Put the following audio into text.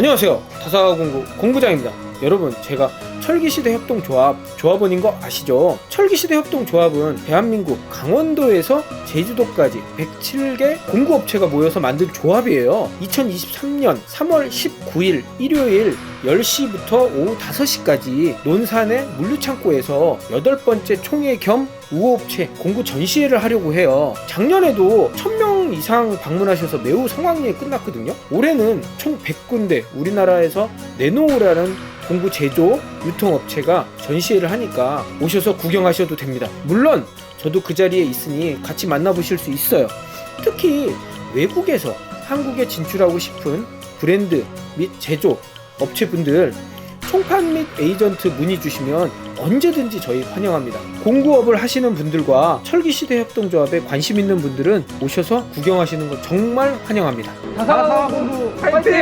안녕하세요. 다사공구 공부장입니다. 여러분, 제가 철기시대 협동조합 조합원인 거 아시죠? 철기시대 협동조합은 대한민국 강원도에서 제주도까지 107개 공구업체가 모여서 만든 조합이에요. 2023년 3월 19일 일요일 10시부터 오후 5시까지 논산의 물류창고에서 여덟 번째 총회 겸 우호업체 공구 전시회를 하려고 해요. 작년에도 1000명 이상 방문하셔서 매우 성황리에 끝났거든요. 올해는 총 100군데 우리나라에서 네노우라는 공구 제조 유통업체가 전시회를 하니까 오셔서 구경하셔도 됩니다. 물론 저도 그 자리에 있으니 같이 만나보실 수 있어요. 특히 외국에서 한국에 진출하고 싶은 브랜드 및 제조 업체분들 총판 및 에이전트 문의 주시면 언제든지 저희 환영합니다. 공구업을 하시는 분들과 철기시대 협동조합에 관심 있는 분들은 오셔서 구경하시는 거 정말 환영합니다. 다사공부 파이팅!